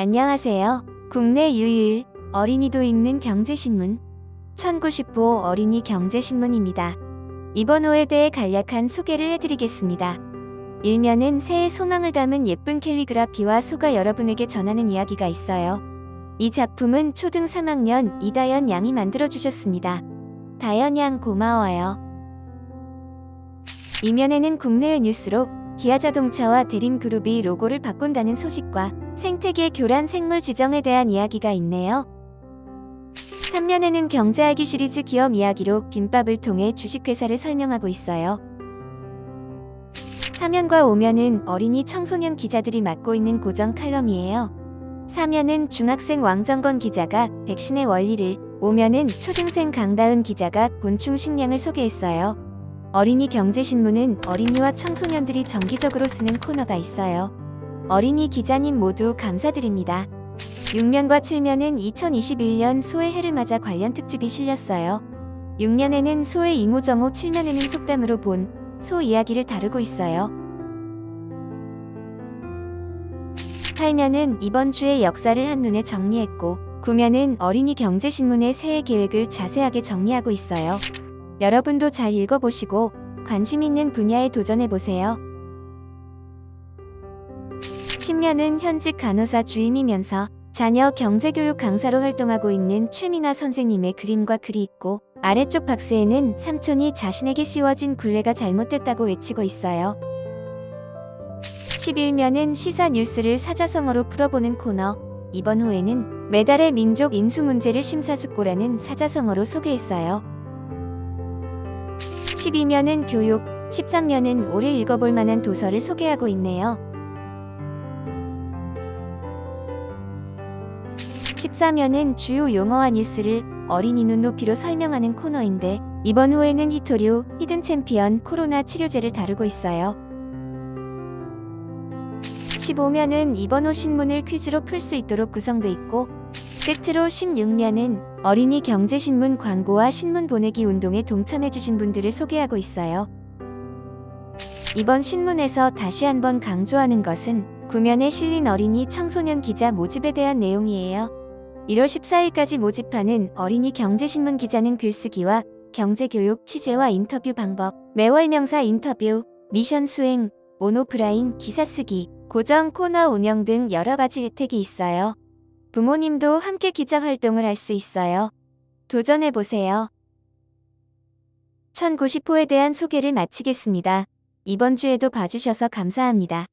안녕하세요. 국내 유일 어린이도 읽는 경제신문 1090호 어린이 경제신문입니다. 이번 호에 대해 간략한 소개를 해드리겠습니다. 일면은 새해 소망을 담은 예쁜 캘리그라피와 소가 여러분에게 전하는 이야기가 있어요. 이 작품은 초등 3학년 이다연 양이 만들어주셨습니다. 다연 양 고마워요. 이면에는 국내외 뉴스로 기아자동차와 대림그룹이 로고를 바꾼다는 소식과 생태계 교란 생물 지정에 대한 이야기가 있네요. 3면에는 경제알기 시리즈 기업 이야기로 김밥을 통해 주식회사를 설명하고 있어요. 4면과 5면은 어린이 청소년 기자들이 맡고 있는 고정 칼럼이에요. 4면은 중학생 왕정건 기자가 백신의 원리를, 5면은 초등생 강다은 기자가 곤충 식량을 소개했어요. 어린이 경제신문은 어린이와 청소년들이 정기적으로 쓰는 코너가 있어요. 어린이 기자님 모두 감사드립니다. 6면과 7면은 2021년 소의 해를 맞아 관련 특집이 실렸어요. 6면에는 소의 이모저모 7면에는 속담으로 본 소 이야기를 다루고 있어요. 8면은 이번 주의 역사를 한눈에 정리했고 9면은 어린이 경제신문의 새해 계획을 자세하게 정리하고 있어요. 여러분도 잘 읽어보시고 관심 있는 분야에 도전해보세요. 10년은 현직 간호사 주임이면서 자녀 경제교육 강사로 활동하고 있는 최민아 선생님의 그림과 글이 있고 아래쪽 박스에는 삼촌이 자신에게 씌워진 굴레가 잘못됐다고 외치고 있어요. 11면은 시사 뉴스를 사자성어로 풀어보는 코너. 이번 호에는 매달의 민족 인수 문제를 심사숙고라는 사자성어로 소개했어요. 12면은 교육, 13면은 올해 읽어볼 만한 도서를 소개하고 있네요. 14면은 주요 용어와 뉴스를 어린이 눈높이로 설명하는 코너인데 이번 호에는 히토류, 히든 챔피언, 코로나 치료제를 다루고 있어요. 15면은 이번 호 신문을 퀴즈로 풀 수 있도록 구성돼 있고 끝으로 16면은 어린이 경제신문 광고와 신문 보내기 운동에 동참해주신 분들을 소개하고 있어요. 이번 신문에서 다시 한번 강조하는 것은 구면에 실린 어린이 청소년 기자 모집에 대한 내용이에요. 1월 14일까지 모집하는 어린이 경제신문 기자는 글쓰기와 경제교육 취재와 인터뷰 방법, 매월 명사 인터뷰, 미션 수행, 온오프라인 기사 쓰기, 고정 코너 운영 등 여러 가지 혜택이 있어요. 부모님도 함께 기자 활동을 할 수 있어요. 도전해 보세요. 1090호에 대한 소개를 마치겠습니다. 이번 주에도 봐주셔서 감사합니다.